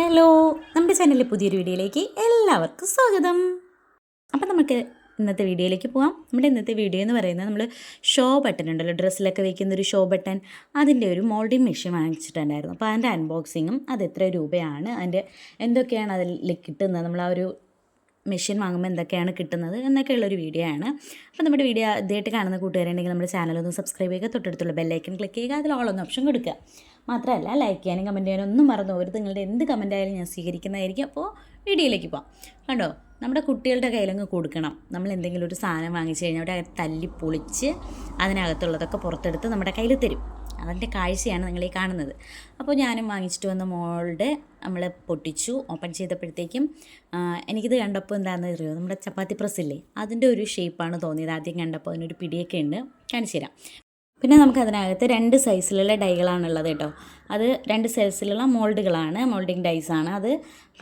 Hello നമ്മുടെ ചാനലിലെ പുതിയൊരു വീഡിയോയിലേക്ക് എല്ലാവർക്കും സ്വാഗതം. അപ്പം നമുക്ക് ഇന്നത്തെ വീഡിയോയിലേക്ക് പോകാം നമ്മുടെ ഇന്നത്തെ വീഡിയോ എന്ന് പറയുന്നത് നമ്മൾ ഷോ ബട്ടൺ ഉണ്ടല്ലോ ഡ്രസ്സിലൊക്കെ വെക്കുന്ന ഒരു ഷോ ബട്ടൺ അതിന്റെ ഒരു മോൾഡിംഗ് മെഷീൻ വാങ്ങിച്ചിട്ടുണ്ടായിരുന്നു. അപ്പോൾ അതിന്റെ അൺബോക്സിങ്ങും അത് എത്ര രൂപയാണ്? അതിന്റെ എന്തൊക്കെയാണ് അതിൽ കിട്ടുന്നത്? നമ്മൾ ആ ഒരു മെഷീൻ വാങ്ങുമ്പോൾ എന്തൊക്കെയാണ് കിട്ടുന്നത് എന്നൊക്കെയുള്ളൊരു വീഡിയോ ആണ്. അപ്പോൾ നമ്മുടെ വീഡിയോ ആദ്യമായിട്ട് കാണുന്ന കൂട്ടുകാരുണ്ടെങ്കിൽ നമ്മുടെ ചാനലൊന്ന് സബ്സ്ക്രൈബ് ചെയ്യുക തൊട്ടടുത്തുള്ള ബെല്ലൈക്കൻ ക്ലിക്ക് ചെയ്യുക അതിൽ ഓളൊന്ന് ഓപ്ഷൻ കൊടുക്കുക. മാത്രമല്ല ലൈക്ക് ചെയ്യാനും കമന്റ് ചെയ്യാനും ഒന്നും മറന്നു പോകരുത്. നിങ്ങളുടെ എന്ത് കമന്റ് ആയാലും ഞാൻ സ്വീകരിക്കുന്നതായിരിക്കും. അപ്പോൾ വീഡിയോയിലേക്ക് പോകാം കണ്ടോ? നമ്മുടെ കുട്ടികളുടെ കയ്യിലങ്ങ് കൊടുക്കണം. നമ്മൾ എന്തെങ്കിലും ഒരു സാധനം വാങ്ങിച്ചു കഴിഞ്ഞാൽ അവിടെ തല്ലി പൊളിച്ച് അതിനകത്തുള്ളതൊക്കെ പുറത്തെടുത്ത് നമ്മുടെ കയ്യിൽ തരും. അതിന്റെ കാഴ്ചയാണ് നിങ്ങൾ ഈ കാണുന്നത്. അപ്പോൾ ഞാനും വാങ്ങിച്ചിട്ട് വന്ന മോളുടെ നമ്മൾ പൊട്ടിച്ചു ഓപ്പൺ ചെയ്തപ്പോഴത്തേക്കും എനിക്കിത് കണ്ടപ്പോൾ എന്താണെന്ന് അറിയോ? നമ്മുടെ ചപ്പാത്തി പ്രസ്സില്ലേ? അതിന്റെ ഒരു ഷേപ്പാണ് തോന്നിയത് ആദ്യം കണ്ടപ്പോൾ. അതിനൊരു പിടിയൊക്കെ ഉണ്ട്. കാണിച്ചു തരാം. പിന്നെ നമുക്ക് അതിനകത്ത് രണ്ട് സൈസിലുള്ള ഡൈകളാണുള്ളത് കേട്ടോ. അത് രണ്ട് സൈസിലുള്ള മോൾഡുകളാണ് മോൾഡിങ് ഡൈസാണ്. അത്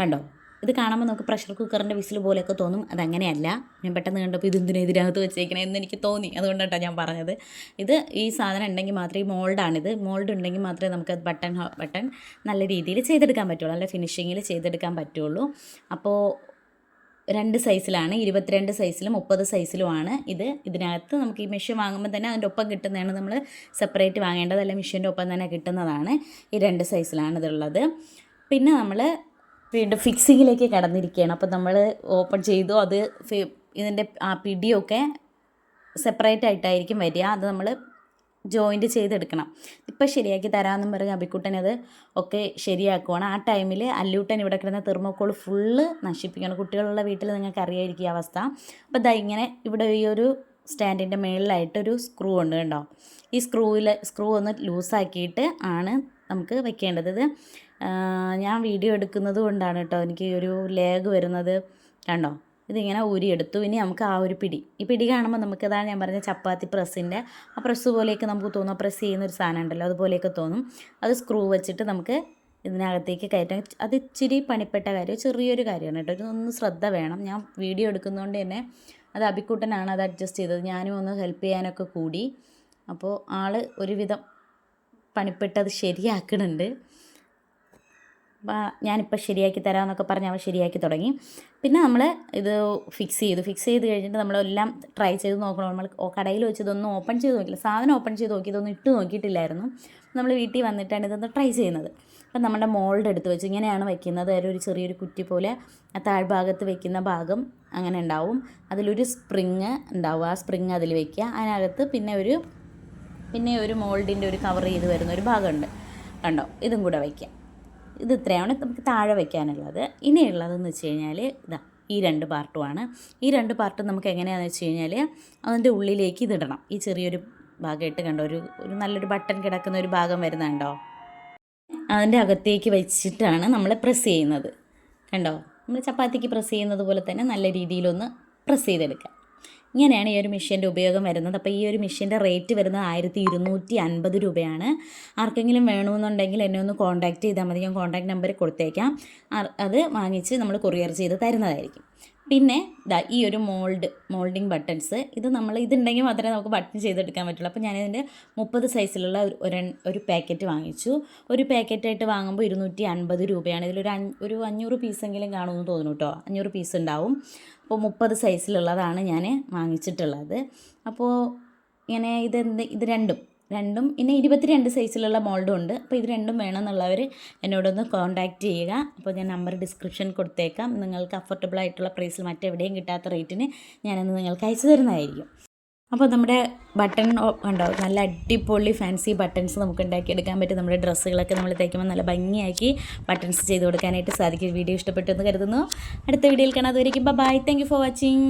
കണ്ടോ? ഇത് കാണുമ്പോൾ നമുക്ക് പ്രഷർ കുക്കറിന്റെ വിസിൽ പോലെയൊക്കെ തോന്നും. അതങ്ങനെയല്ല. ഞാൻ പെട്ടെന്ന് കണ്ടപ്പോൾ ഇതെന്തിനാ ഇതിനകത്ത് വെച്ചേക്കണേ എന്ന് എനിക്ക് തോന്നി. അതുകൊണ്ടാണ് ഞാൻ പറഞ്ഞത്. ഇത് ഈ സാധനം ഉണ്ടെങ്കിൽ മാത്രമേ ഈ മോൾഡാണിത് മോൾഡ് ഉണ്ടെങ്കിൽ മാത്രമേ നമുക്ക് ബട്ടൺ ബട്ടൺ നല്ല രീതിയിൽ ചെയ്തെടുക്കാൻ പറ്റുള്ളൂ. നല്ല ഫിനിഷിങ്ങിൽ ചെയ്തെടുക്കാൻ പറ്റുള്ളൂ. അപ്പോൾ രണ്ട് സൈസിലാണ് ഇരുപത്തിരണ്ട് സൈസിലും മുപ്പത് സൈസിലുമാണ് ഇത്. ഇതിനകത്ത് നമുക്ക് ഈ മെഷീൻ വാങ്ങുമ്പോൾ തന്നെ അതിന്റെ ഒപ്പം കിട്ടുന്നതാണ് നമ്മൾ സെപ്പറേറ്റ് വാങ്ങേണ്ടത്. അല്ലെങ്കിൽ മെഷീന്റെ ഒപ്പം തന്നെ കിട്ടുന്നതാണ്. ഈ രണ്ട് സൈസിലാണ് ഇതുള്ളത് പിന്നെ നമ്മൾ വീണ്ടും ഫിക്സിങ്ങിലേക്ക് കടന്നിരിക്കുകയാണ്. അപ്പോൾ നമ്മൾ ഓപ്പൺ ചെയ്തു. അത് ഇതിന്റെ ആ പിടിയൊക്കെ സെപ്പറേറ്റ് ആയിട്ടായിരിക്കും വരിക. അത് നമ്മൾ ജോയിന്റ് ചെയ്തെടുക്കണം. ഇപ്പം ശരിയാക്കി തരാമെന്നും പറഞ്ഞ് അബിക്കുട്ടൻ അത് ഒക്കെ ശരിയാക്കുവാണ്. ആ ടൈമിൽ അല്ലൂട്ടൻ ഇവിടെ കിടന്ന തെർമോക്കോൾ ഫുള്ള് നശിപ്പിക്കണം. കുട്ടികളുള്ള വീട്ടിൽ നിങ്ങൾക്ക് അറിയായിരിക്കും ഈ അവസ്ഥ. അപ്പോൾ ദാ ഇങ്ങനെ ഇവിടെ ഈ ഒരു സ്റ്റാൻഡിന്റെ മുകളിലായിട്ടൊരു സ്ക്രൂ ഉണ്ട് കേട്ടോ ഈ സ്ക്രൂവിൽ സ്ക്രൂ ഒന്ന് ലൂസാക്കിയിട്ട് ആണ് നമുക്ക് വെക്കേണ്ടത്. ഇത് ഞാൻ വീഡിയോ എടുക്കുന്നത് കൊണ്ടാണ് കേട്ടോ എനിക്ക് ഒരു ലേഗ് വരുന്നത്. കണ്ടോ? ഇതിങ്ങനെ ഊരിയെടുത്തു. ഇനി നമുക്ക് ആ ഒരു പിടി. ഈ പിടി കാണുമ്പോൾ നമുക്ക് അതാണ് ഞാൻ പറഞ്ഞ ചപ്പാത്തി പ്രസ്സിന്റെ ആ പ്രസ് പോലെയൊക്കെ നമുക്ക് തോന്നും. പ്രസ് ചെയ്യുന്ന ഒരു സാധനം ഉണ്ടല്ലോ. അതുപോലെയൊക്കെ തോന്നും. അത് സ്ക്രൂ വെച്ചിട്ട് നമുക്ക് ഇതിനകത്തേക്ക് കയറ്റാൻ അത് ഇച്ചിരി പണിപ്പെട്ട കാര്യം ചെറിയൊരു കാര്യമാണ് കേട്ടോ ഇതൊന്ന് ശ്രദ്ധ വേണം. ഞാൻ വീഡിയോ എടുക്കുന്നതുകൊണ്ട് തന്നെ അത് അബിക്കുട്ടനാണ് അത് അഡ്ജസ്റ്റ് ചെയ്തത്. ഞാനും ഒന്ന് ഹെൽപ്പ് ചെയ്യാനൊക്കെ കൂടി. അപ്പോൾ ആൾ ഒരുവിധം പണിപ്പെട്ടത് ശരിയാക്കുന്നുണ്ട് ഞാനിപ്പോൾ ശരിയാക്കി തരാമെന്നൊക്കെ പറഞ്ഞ് അവൻ ശരിയാക്കി തുടങ്ങി. പിന്നെ നമ്മൾ ഇത് ഫിക്സ് ചെയ്തു. ഫിക്സ് ചെയ്ത് കഴിഞ്ഞിട്ട് നമ്മളെല്ലാം ട്രൈ ചെയ്ത് നോക്കണം. നമ്മൾ കടയിൽ വെച്ച് ഇതൊന്നും ഓപ്പൺ ചെയ്ത് നോക്കില്ല സാധനം ഓപ്പൺ ചെയ്ത് നോക്കി ഇതൊന്നും ഇട്ട് നോക്കിയിട്ടില്ലായിരുന്നു. നമ്മൾ വീട്ടിൽ വന്നിട്ടാണ് ഇതൊന്ന് ട്രൈ ചെയ്യുന്നത്. അപ്പം നമ്മുടെ മോൾഡ് എടുത്ത് വെച്ച് ഇങ്ങനെയാണ് വെക്കുന്നത്. അതിൽ ഒരു ചെറിയൊരു കുറ്റി പോലെ ആ താഴ്ഭാഗത്ത് വെക്കുന്ന ഭാഗം അങ്ങനെ ഉണ്ടാവും. അതിലൊരു സ്പ്രിങ് ഉണ്ടാവും. ആ സ്പ്രിങ് അതിൽ വെക്കുക. അതിനകത്ത് പിന്നെ ഒരു പിന്നെ ഒരു മോൾഡിന്റെ ഒരു കവർ ചെയ്ത് വരുന്ന ഒരു ഭാഗമുണ്ട് കണ്ടോ? ഇതും കൂടെ വയ്ക്കാം ഇത് ഇത്രയാണ് നമുക്ക് താഴെ വയ്ക്കാനുള്ളത് ഇനിയുള്ളതെന്ന് വെച്ച് കഴിഞ്ഞാൽ ഇതാ ഈ രണ്ട് പാർട്ടുമാണ് ഈ രണ്ട് പാർട്ടും നമുക്ക് എങ്ങനെയാണെന്ന് വെച്ച് കഴിഞ്ഞാൽ അതിന്റെ ഉള്ളിലേക്ക് ഇതിടണം ഈ ചെറിയൊരു ഭാഗമായിട്ട് കണ്ടോ ഒരു ഒരു നല്ലൊരു ബട്ടൺ കിടക്കുന്ന ഒരു ഭാഗം വരുന്നുണ്ടോ? അതിന്റെ അകത്തേക്ക് വെച്ചിട്ടാണ് നമ്മൾ പ്രസ് ചെയ്യുന്നത്. കണ്ടോ? നമ്മൾ ചപ്പാത്തിക്ക് പ്രസ് ചെയ്യുന്നത് പോലെ തന്നെ നല്ല രീതിയിലൊന്ന് പ്രസ് ചെയ്തെടുക്കുക. ഇങ്ങനെയാണ് ഈ ഒരു മെഷീന്റെ ഉപയോഗം വരുന്നത്. അപ്പോൾ ഈ ഒരു മെഷീന്റെ റേറ്റ് വരുന്നത് ആയിരത്തി ഇരുന്നൂറ്റി അൻപത് രൂപയാണ്. ആർക്കെങ്കിലും വേണമെന്നുണ്ടെങ്കിൽ എന്നെ ഒന്ന് കോൺടാക്റ്റ് ചെയ്താൽ മതി. ഞാൻ കോൺടാക്ട് നമ്പർ കൊടുത്തേക്കാം. അത് വാങ്ങിച്ച് നമ്മൾ കൊറിയർ ചെയ്ത് തരുന്നതായിരിക്കും. പിന്നെ ദാ ഈ ഒരു മോൾഡ് മോൾഡിങ് ബട്ടൺസ് ഇത് നമ്മൾ ഇതുണ്ടെങ്കിൽ മാത്രമേ നമുക്ക് ബട്ടൺ ചെയ്തെടുക്കാൻ പറ്റുള്ളൂ. അപ്പോൾ ഞാനിതിന്റെ മുപ്പത് സൈസിലുള്ള ഒരു ഒരു പാക്കറ്റ് വാങ്ങിച്ചു. ഒരു പാക്കറ്റായിട്ട് വാങ്ങുമ്പോൾ ഇരുന്നൂറ്റി അൻപത് രൂപയാണ്. ഇതിലൊരു ഒരു അഞ്ഞൂറ് പീസെങ്കിലും കാണുമെന്ന് തോന്നുന്നു കേട്ടോ. അഞ്ഞൂറ് പീസ് ഉണ്ടാവും. അപ്പോൾ മുപ്പത് സൈസിലുള്ളതാണ് ഞാൻ വാങ്ങിച്ചിട്ടുള്ളത്. അപ്പോൾ ഇങ്ങനെ ഇതെന്ത് ഇത് രണ്ടും രണ്ടും പിന്നെ ഇരുപത്തിരണ്ട് സൈസിലുള്ള മോൾഡും ഉണ്ട് അപ്പോൾ ഇത് രണ്ടും വേണമെന്നുള്ളവർ എന്നോടൊന്ന് കോൺടാക്റ്റ് ചെയ്യുക. അപ്പോൾ ഞാൻ നമ്പർ ഡിസ്ക്രിപ്ഷൻ കൊടുത്തേക്കാം. നിങ്ങൾക്ക് അഫോർഡബിൾ ആയിട്ടുള്ള പ്രൈസിൽ മറ്റെവിടെയും കിട്ടാത്ത റേറ്റിന് ഞാനന്ന് നിങ്ങൾക്ക് അയച്ചു തരുന്നതായിരിക്കും. അപ്പോൾ നമ്മുടെ ബട്ടൺ ഉണ്ടോ നല്ല അടിപൊളി ഫാൻസി ബട്ടൺസ് നമുക്ക് ഉണ്ടാക്കിയെടുക്കാൻ പറ്റും. നമ്മുടെ ഡ്രസ്സുകളൊക്കെ നമ്മൾ തയ്ക്കുമ്പോൾ നല്ല ഭംഗിയാക്കി ബട്ടൺസ് ചെയ്ത് കൊടുക്കാനായിട്ട് സാധിക്കും. വീഡിയോ ഇഷ്ടപ്പെട്ടു എന്ന് കരുതുന്നു. അടുത്ത വീഡിയോയിൽ കാണാതെ ബൈ താങ്ക് ഫോർ വാച്ചിങ്